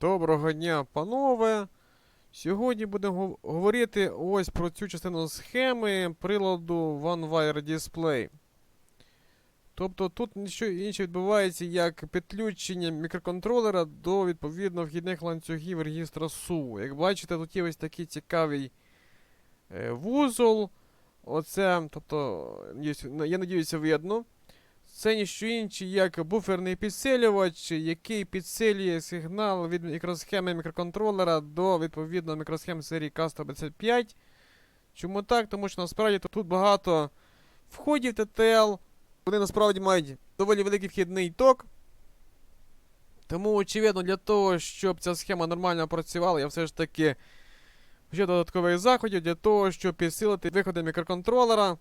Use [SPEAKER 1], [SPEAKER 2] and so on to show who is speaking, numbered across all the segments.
[SPEAKER 1] Доброго дня, панове. Сьогодні будемо говорити ось про цю частину схеми приладу OneWire Display. Тобто тут нічого інше відбувається, як підключення мікроконтролера до відповідно вхідних ланцюгів регістра SU. Як бачите, тут є ось такий цікавий е, вузол. Оце, тобто, я надіюся, видно. Це ніщо інше, як буферний підсилювач, який підсилює сигнал від мікросхеми мікроконтролера до відповідно мікросхем серії K155. Чому так? Тому що насправді тут багато входів TTL. Вони насправді мають доволі великий вхідний ток. Тому, очевидно, для того, щоб ця схема нормально працювала, я все ж таки вжив додаткових заходів для того, щоб підсилити виходи мікроконтролера.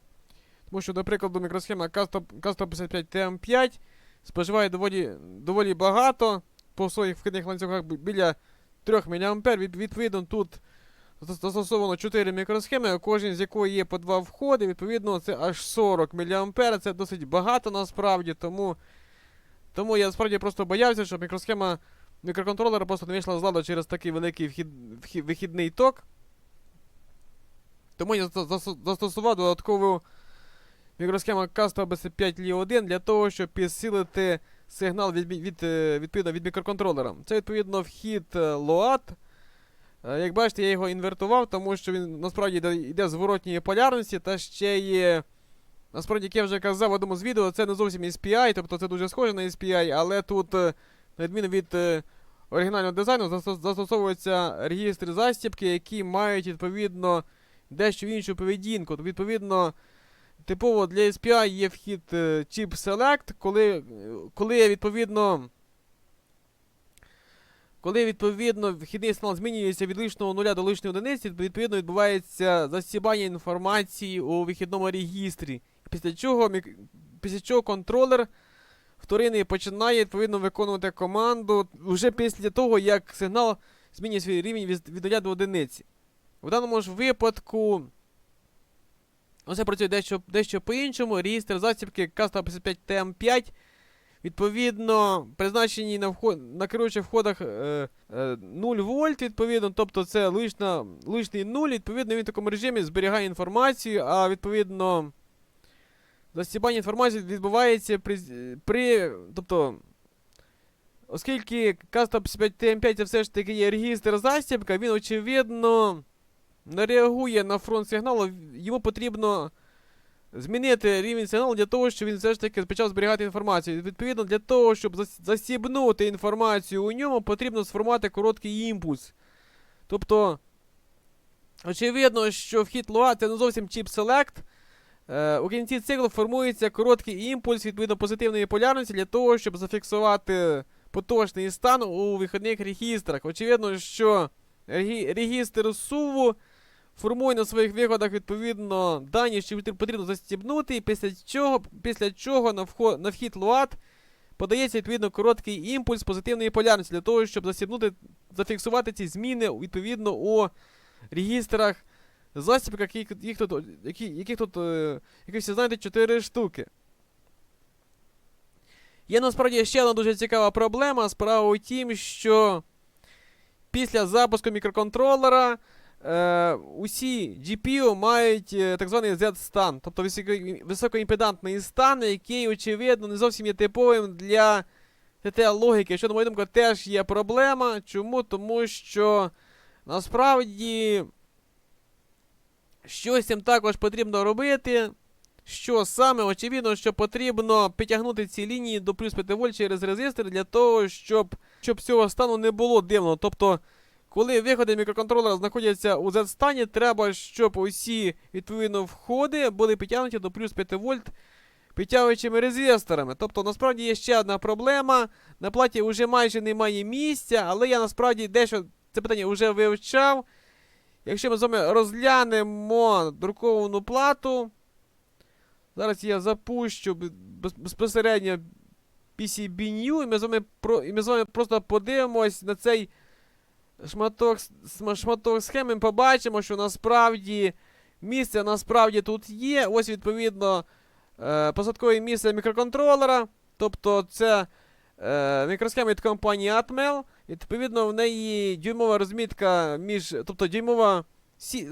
[SPEAKER 1] Тому що, до прикладу, мікросхема K155TM5 споживає доволі, доволі багато по своїх вхідних ланцюгах біля 3 мА. Відповідно, тут застосовано 4 мікросхеми, кожен з якої є по 2 входи. Відповідно, це аж 40 мА. Це досить багато насправді. Тому, тому я насправді просто боявся, щоб мікросхема мікроконтролера просто не вийшла з ладу через такий великий вхід, вхід, вихідний ток. Тому я зас- зас- застосував додаткову мікросхема K155 Li 1 для того, щоб підсилити сигнал від, від, е, відповідно від мікроконтролера. Це відповідно вхід е, LOAD. Е, Як бачите, я його інвертував, тому що він насправді йде, йде з зворотньої полярності, та ще є. Насправді, як я вже казав в одному з відео, це не зовсім SPI, тобто це дуже схоже на SPI, але тут, е, на відміну від е, оригінального дизайну, застос- застосовуються регістри застібки, які мають відповідно дещо іншу поведінку. Відповідно, Типово для SPI є вхід е, Chip Select, коли, е, коли відповідно. Коли відповідно вхідний сигнал змінюється від лишнього нуля до лишньої одиниці, відповідно відбувається засібання інформації у вихідному регістрі. Після чого, після чого контролер вторинний починає відповідно виконувати команду вже після того, як сигнал змінює свій рівень від, від до одиниці. В даному ж випадку. Оце працює дещо, дещо по-іншому. Реєстр засібки K155 TM5. Відповідно, призначені на, вход, на керуючих входах е, е, 0 вольт, відповідно, тобто це лишна, лишній 0, відповідно, він в такому режимі зберігає інформацію, а відповідно засібання інформації відбувається при, при тобто, оскільки K155 TM5 це все ж таки є регістр засібка, він очевидно не реагує на фронт сигналу, йому потрібно змінити рівень сигналу для того, щоб він все ж таки почав зберігати інформацію. Відповідно, для того, щоб засібнути інформацію у ньому, потрібно сформувати короткий імпульс. Тобто, очевидно, що вхід луа це не зовсім чіп Select. Е, у кінці циклу формується короткий імпульс відповідно позитивної полярності для того, щоб зафіксувати поточний стан у вихідних регістрах. Очевидно, що регі- регістр суву формує на своїх виходах відповідно дані, що потрібно застібнути, і після чого, після чого на, вход, на вхід LUAT подається відповідно короткий імпульс позитивної полярності для того, щоб засібнути, зафіксувати ці зміни відповідно у регістрах засібках, які, їх тут, які, яких тут, е, яких всі знаєте, 4 штуки. Є насправді ще одна дуже цікава проблема. Справа у тім, що після запуску мікроконтролера е, усі GPU мають е, так званий Z-стан, тобто високо- високоімпедантний стан, який, очевидно, не зовсім є типовим для TTL-логіки, що, на мою думку, теж є проблема. Чому? Тому що насправді щось цим також потрібно робити. Що саме, очевидно, що потрібно підтягнути ці лінії до плюс 5 вольт через резистор для того, щоб, щоб цього стану не було дивно. Тобто, коли виходи мікроконтролера знаходяться у Z-стані, треба, щоб усі відповідно входи були підтягнуті до плюс 5 вольт підтягуючими резисторами. Тобто, насправді є ще одна проблема. На платі вже майже немає місця, але я насправді дещо це питання вже вивчав. Якщо ми з вами розглянемо друковану плату, зараз я запущу безпосередньо PCB-New, і ми з вами про, і ми з вами просто подивимось на цей шматок, шматок схеми, ми побачимо, що насправді місце насправді тут є. Ось відповідно е, посадкове місце мікроконтролера. Тобто це е, мікросхема від компанії Atmel. Відповідно, в неї дюймова розмітка між. Тобто дюймова сі...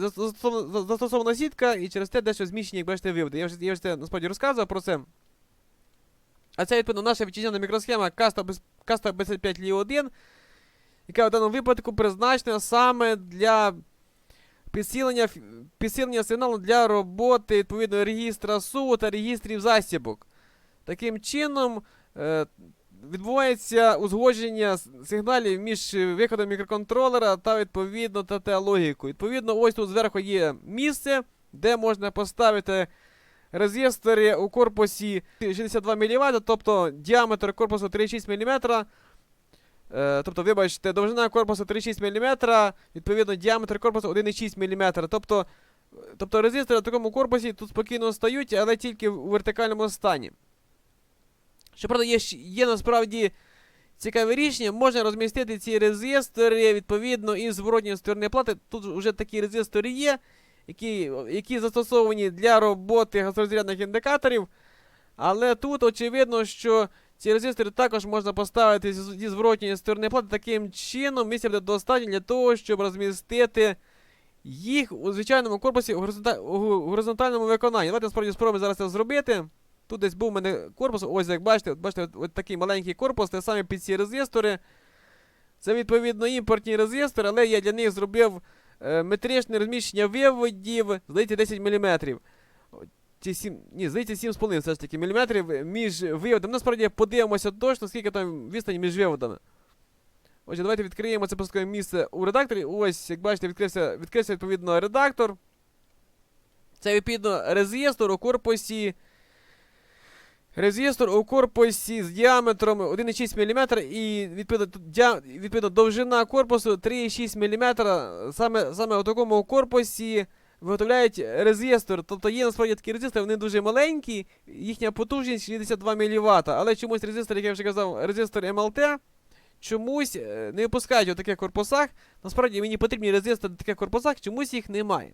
[SPEAKER 1] застосована сітка, і через те дещо зміщені, як бачите, виводи. Я вже, я вже це насправді розказував про це. А це, відповідно, наша вітчизняна мікросхема Casta 55 Li 1 яка в даному випадку призначена саме для підсилення, підсилення сигналу для роботи відповідно регістра СУ та регістрів засібок. Таким чином е, відбувається узгодження сигналів між виходом мікроконтролера та відповідно ТТ логікою. Відповідно, ось тут зверху є місце, де можна поставити резистори у корпусі 62 мВт, тобто діаметр корпусу 3,6 мм. Е, тобто, вибачте, довжина корпусу 3,6 мм, відповідно, діаметр корпусу 1,6 мм. Тобто, тобто резистори в такому корпусі тут спокійно стають, але тільки у вертикальному стані. Щоправда, є, є насправді цікаве рішення, можна розмістити ці резистори відповідно із зворотньої сторони плати. Тут вже такі резистори є, які, які застосовані для роботи газорозрядних індикаторів. Але тут очевидно, що ці резистори також можна поставити зі зворотньої сторони плати. Таким чином, місця буде достатньо для того, щоб розмістити їх у звичайному корпусі у, горизонтальному виконанні. Давайте насправді спробуємо зараз це зробити. Тут десь був у мене корпус, ось як бачите, бачите, от такий маленький корпус, те саме під ці резистори. Це відповідно імпортні резистори, але я для них зробив е, метричне розміщення виводів, здається, 10 мм. Ці 7, ні, здається, 7,5 все ж таки міліметрів між виводами. Насправді подивимося точно, скільки там відстань між виводами. Отже, давайте відкриємо це пускове місце у редакторі. Ось, як бачите, відкрився, відкрився відповідно редактор. Це відповідно резистор у корпусі. Резистор у корпусі з діаметром 1,6 мм і відповідно, діа... відповідно довжина корпусу 3,6 мм. Саме, саме у такому корпусі виготовляють резистор. Тобто є насправді такі резистори, вони дуже маленькі, їхня потужність 62 мВт. Але чомусь резистор, як я вже казав, резистор МЛТ, чомусь е, не випускають у таких корпусах. Насправді мені потрібні резистори в таких корпусах, чомусь їх немає.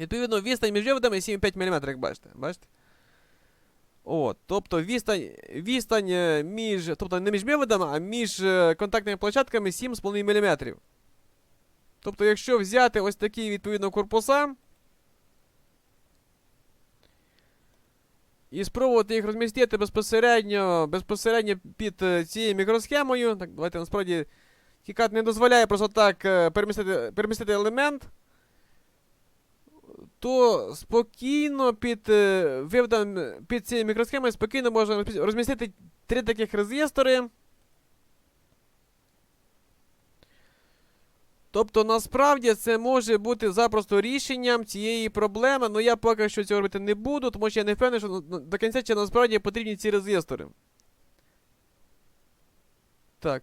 [SPEAKER 1] Відповідно, відстань між виводами 7,5 мм, як бачите. бачите? От, тобто відстань, відстань е, між, тобто не між виводами, а між е, контактними площадками 7,5 мм. Тобто, якщо взяти ось такі відповідно корпуса і спробувати їх розмістити безпосередньо, безпосередньо під е, цією мікросхемою, так, давайте насправді Кікат не дозволяє просто так е, перемістити, перемістити елемент, то спокійно під е, під цією мікросхемою спокійно можна розмістити три таких резистори. Тобто, насправді це може бути запросто рішенням цієї проблеми, але я поки що цього робити не буду, тому що я не впевнений, що до кінця чи насправді потрібні ці резистори. Так.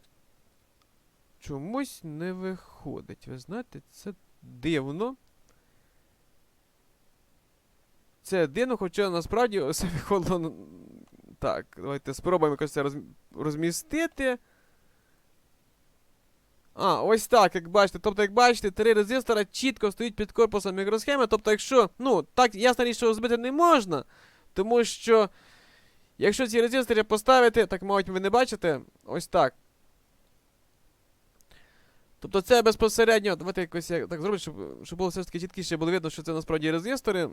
[SPEAKER 1] Чомусь не виходить. Ви знаєте, це дивно. Це дивно, хоча насправді все виходило. Так, давайте спробуємо якось це розмістити. А, ось так, як бачите. Тобто, як бачите, три резистора чітко стоять під корпусом мікросхеми. Тобто, якщо, ну, так, ясна річ, що збити не можна, тому що, якщо ці резистори поставити, так, мабуть, ви не бачите, ось так. Тобто це безпосередньо, давайте якось я так зроблю, щоб, щоб було все ж таки чіткіше було видно, що це насправді резистори.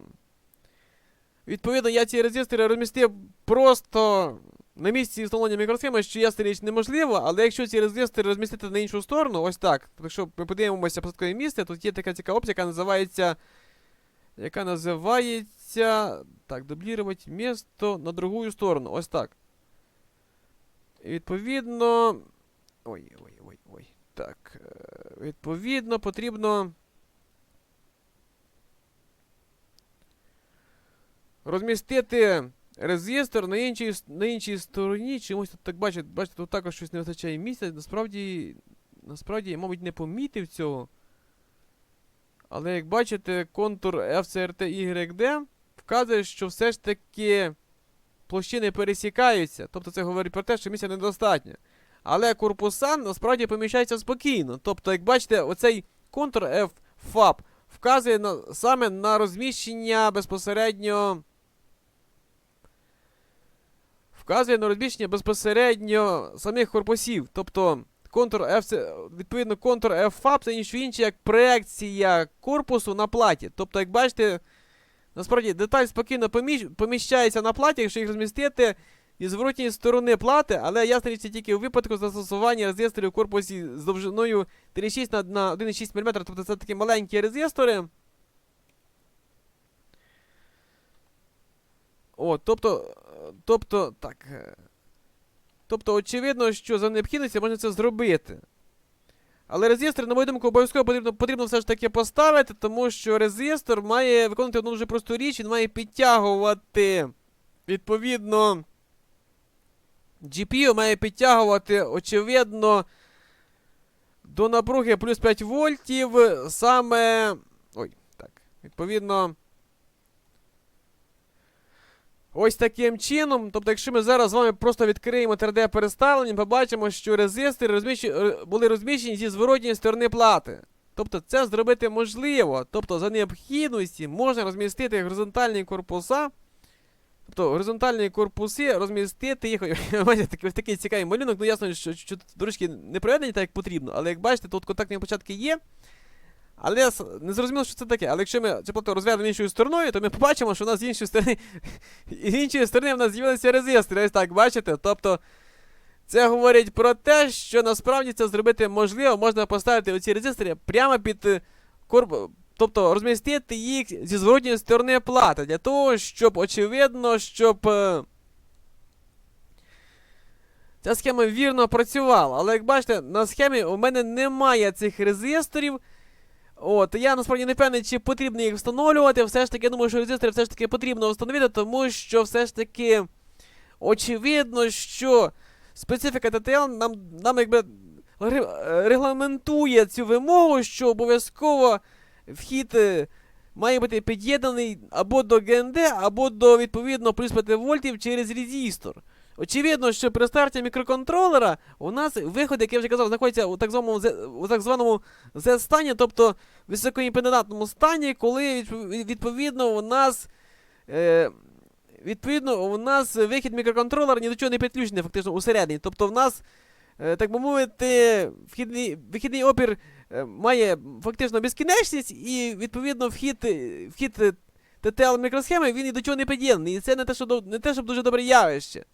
[SPEAKER 1] Відповідно, я ці резистори розмістив просто на місці встановлення мікросхеми, ясна річ неможливо, але якщо ці резистори розмістити на іншу сторону, ось так. Якщо ми подивимося посадкове місце, тут є така цікава опція, яка називається. Яка називається. Так, дублірувати місто на другу сторону. Ось так. І відповідно. Ой, ой, ой, ой. Так. е, Відповідно, потрібно. Розмістити резистор на іншій, на іншій стороні. Чомусь тут так бачите, бачите, тут також щось не вистачає місця. Насправді, насправді, я, мабуть, не помітив цього. Але як бачите, контур FCRT-YD вказує, що все ж таки площини пересікаються. Тобто це говорить про те, що місця недостатньо. Але корпуса насправді поміщаються спокійно. Тобто, як бачите, оцей контур FFAP вказує на, саме на розміщення безпосередньо. Вказує на розміщення безпосередньо самих корпусів. Тобто, контур F, це, відповідно, контур FAP це ніщо інше, як проекція корпусу на платі. Тобто, як бачите, насправді деталь спокійно поміщ, поміщається на платі, якщо їх розмістити зі зворотньої сторони плати, але річ, це тільки у випадку застосування резисторів у корпусі з довжиною 3,6 на, на 1,6 мм, тобто це такі маленькі резистори. О, тобто, тобто, так. е, Тобто, очевидно, що за необхідності можна це зробити. Але резистор, на мою думку, обов'язково потрібно, потрібно все ж таки поставити, тому що резистор має виконувати одну дуже просту річ, він має підтягувати, відповідно, GPU має підтягувати, очевидно, до напруги плюс 5 вольтів саме. Ой, так. Відповідно. Ось таким чином. Тобто, якщо ми зараз з вами просто відкриємо 3D-переставлення, побачимо, що резистори розміщ... були розміщені зі зворотньої сторони плати. Тобто це зробити можливо. Тобто, за необхідності можна розмістити горизонтальні корпуса. Тобто горизонтальні корпуси розмістити їх. Ось такий цікавий малюнок. Ну ясно, що, що дорожки не проведені так, як потрібно, але як бачите, тут контактні початки є. Але с- не зрозуміло, що це таке. Але якщо ми цю плату розв'язимо іншою стороною, то ми побачимо, що у нас з іншої сторони. з іншої сторони в нас з'явилися резистори. Ось так, бачите? Тобто. Це говорить про те, що насправді це зробити можливо, можна поставити оці резистори прямо під е, корп... Тобто розмістити їх зі зворотньої сторони плати, для того, щоб очевидно, щоб е, ця схема вірно працювала. Але як бачите, на схемі у мене немає цих резисторів. От, я насправді не певний, чи потрібно їх встановлювати. Все ж таки, я думаю, що резистори все ж таки потрібно встановити, тому що все ж таки очевидно, що специфіка TTL нам, нам якби регламентує цю вимогу, що обов'язково вхід е, має бути під'єднаний або до ГНД, або до відповідно плюс 5 вольтів через резистор. Очевидно, що при старті мікроконтролера у нас виход, як я вже казав, знаходиться у так званому, у так званому Z-стані, тобто високоімпедантному стані, коли відповідно у нас. Е, Відповідно, у нас вихід мікроконтролера ні до чого не підключений фактично усередині. Тобто в нас, е, так би мовити, вхідний, вихідний опір е, має фактично безкінечність, і відповідно вхід, е, вхід TTL мікросхеми він ні до чого не під'єднаний. І це не те, що, не те, щоб дуже добре явище.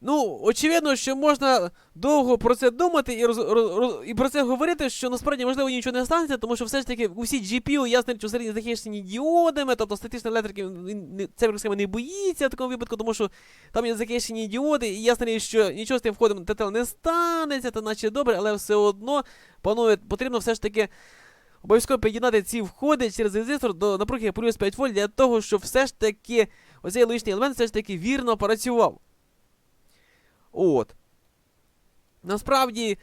[SPEAKER 1] Ну, очевидно, що можна довго про це думати і, роз, роз, роз- і про це говорити, що насправді можливо нічого не станеться, тому що все ж таки усі GPU ясно, що середні захищені діодами, тобто статична електрики він не- не боїться в такому випадку, тому що там є захищені діоди, і ясно, що нічого з тим входом ТТЛ не станеться, то наче добре, але все одно, панове, потрібно все ж таки обов'язково під'єднати ці входи через резистор до напруги плюс 5 вольт для того, щоб все ж таки оцей логічний елемент все ж таки вірно працював. От. Насправді.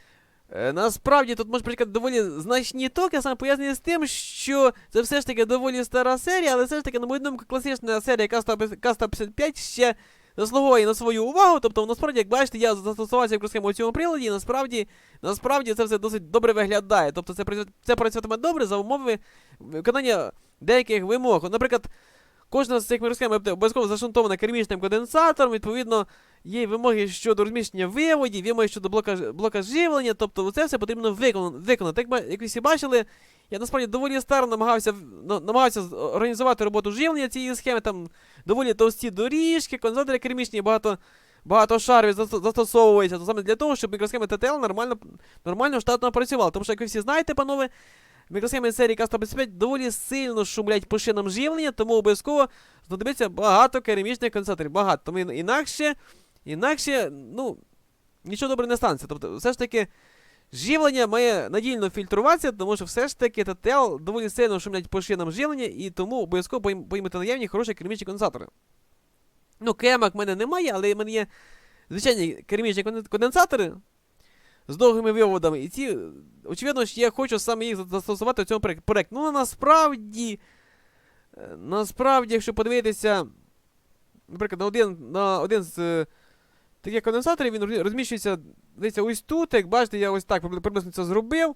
[SPEAKER 1] е, Насправді тут може почекати доволі значні токи, саме пов'язані з тим, що це все ж таки доволі стара серія, але все ж таки, на мою думку, класична серія К-155 ще заслуговує на свою увагу. Тобто, насправді, як бачите, я застосувався мікросхему у цьому приладі, і насправді, насправді це все досить добре виглядає. Тобто це працюватиме добре за умови виконання деяких вимог. Наприклад, кожна з цих мікросхем обов'язково зашунтована кермічним конденсатором, відповідно, є вимоги щодо розміщення виводів, вимоги щодо блока, блока живлення, тобто це все потрібно виконати. Як, як ви всі бачили, я насправді доволі старо намагався, намагався організувати роботу живлення цієї схеми, там доволі товсті доріжки, конденсатори кермічні, багато, багато шарів застосовується, то саме для того, щоб мікросхеми TTL нормально, нормально штатно працювали. Тому що, як ви всі знаєте, панове, мікросхеми серії К-155 доволі сильно шумлять по шинам живлення, тому обов'язково знадобиться багато керамічних конденсаторів. Багато. Тому інакше, інакше, ну, нічого добре не станеться. Тобто, все ж таки, живлення має надійно фільтруватися, тому що все ж таки ТТЛ доволі сильно шумлять по шинам живлення, і тому обов'язково поїм- поїмати наявні хороші керамічні конденсатори. Ну, кемак в мене немає, але в мене є звичайні керамічні конденсатори з довгими виводами. І ці, очевидно, я хочу саме їх застосувати в цьому проєк- проєкті. Ну, насправді, е, насправді, якщо подивитися, наприклад, на один, на один з е, таких конденсаторів, він розміщується, дивіться, ось тут, як бачите, я ось так приблизно це зробив.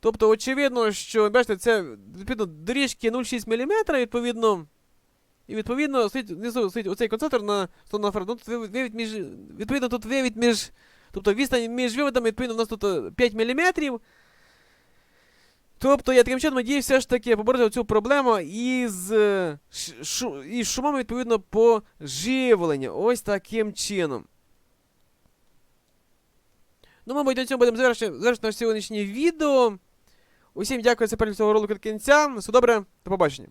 [SPEAKER 1] Тобто, очевидно, що, бачите, це відповідно доріжки 0,6 мм, відповідно. І відповідно стоїть внизу стоїть оцей концентр на 100 нанофарад. Ну, тут ви- вивід між, відповідно, тут вивід між. Тобто відстань між виводами, відповідно, у нас тут е, 5 мм. Тобто я таким чином надію все ж таки побороти цю проблему із, е, шу, із шумами, відповідно, по живленню. Ось таким чином. Ну, мабуть, на цьому будемо завершити, завершити наше сьогоднішнє відео. Усім дякую за перегляд цього ролику до кінця. Все добре, до побачення.